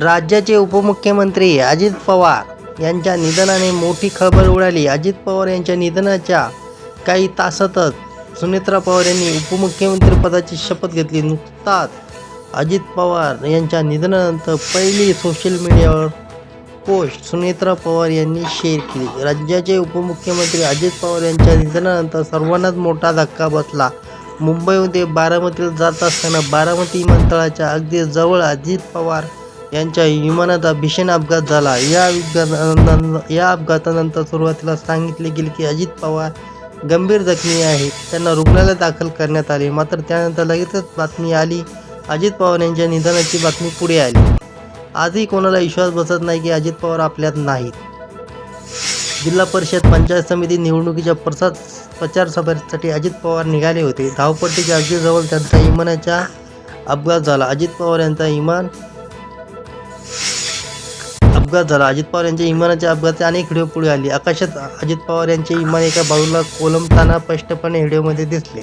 राज्याचे उपमुख्यमंत्री अजित पवार यांच्या निधनाने मोठी खळबळ उडाली. अजित पवार यांच्या निधनाच्या काही तासातच सुनेत्रा पवार यांनी उपमुख्यमंत्री पदाची शपथ घेतली. नुकताच अजित पवार यांच्या निधनानंतर पहिली सोशल मीडियावर पोस्ट सुनेत्रा पवार यांनी शेअर केली. राज्याचे उपमुख्यमंत्री अजित पवार यांच्या निधनानंतर सर्वांनाच मोठा धक्का बसला. मुंबईमध्ये बारामतीला जात असताना बारामती विमानतळाच्या अगदी जवळ अजित पवार यांच्या विमानाचा भीषण अपघात झाला. या अपघातानंतर या अपघातानंतर सुरुवातीला सांगितले गेले की अजित पवार गंभीर जखमी आहेत त्यांना रुग्णालयात दाखल करण्यात आले. मात्र त्यानंतर लगेचच बातमी आली. अजित पवार यांच्या निधनाची बातमी पुढे आली. आजही कोणाला विश्वास बसत नाही की अजित पवार आपल्यात नाहीत. जिल्हा परिषद पंचायत समिती निवडणुकीच्या प्रसाद प्रचार सभेसाठी अजित पवार निघाले होते. धावपट्टीच्या अगदीजवळ त्यांचा विमानाचा अपघात झाला. अजित पवार यांचा विमान अपघात झाला. अजित पवार यांच्या विमानाच्या अपघाताचे अनेक व्हिडिओ पुढे आले. आकाशात अजित पवार यांचे विमान एका बाजूला कोलमताना स्पष्टपणे व्हिडिओमध्ये दिसले.